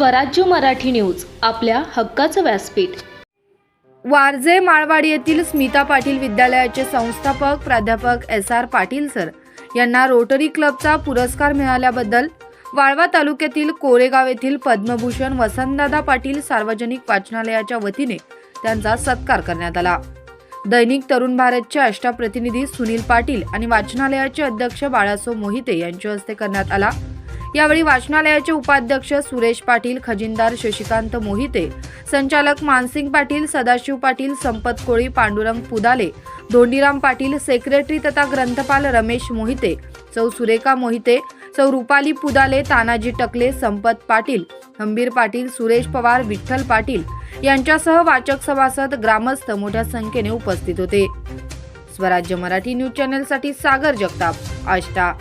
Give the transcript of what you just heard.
स्वराज्य मराठी न्यूज आपल्या हक्काचं व्यासपीठ. वारजे माळवाडी येथील स्मिता पाटील विद्यालयाचे संस्थापक प्राध्यापक एस आर पाटील सर यांना रोटरी क्लबचा पुरस्कार मिळाल्याबद्दल वाळवा तालुक्यातील कोरेगाव येथील पद्मभूषण वसंतदादा पाटील सार्वजनिक वाचनालयाच्या वतीने त्यांचा सत्कार करण्यात आला. दैनिक तरुण भारतचे अष्टप्रतिनिधी सुनील पाटील आणि वाचनालयाचे अध्यक्ष बाळासो मोहिते यांच्या हस्ते करण्यात आला. यावेळी वाचनालयाचे उपाध्यक्ष सुरेश पाटील खजिनदार शशिकांत मोहिते संचालक मानसिंग पाटील सदाशिव पाटील संपत कोळी पांडुरंग पुदाले धोंडीराम पाटील सेक्रेटरी तथा ग्रंथपाल रमेश मोहिते चौ सुरेखा मोहिते चौ रुपाली पुदाले तानाजी टकले संपत पाटील हंबीर पाटील सुरेश पवार विठ्ठल पाटील यांच्यासह वाचक सभासद ग्रामस्थ मोठ्या संख्येने उपस्थित होते. स्वराज्य मराठी न्यूज चॅनलसाठी सागर जगताप आष्टा.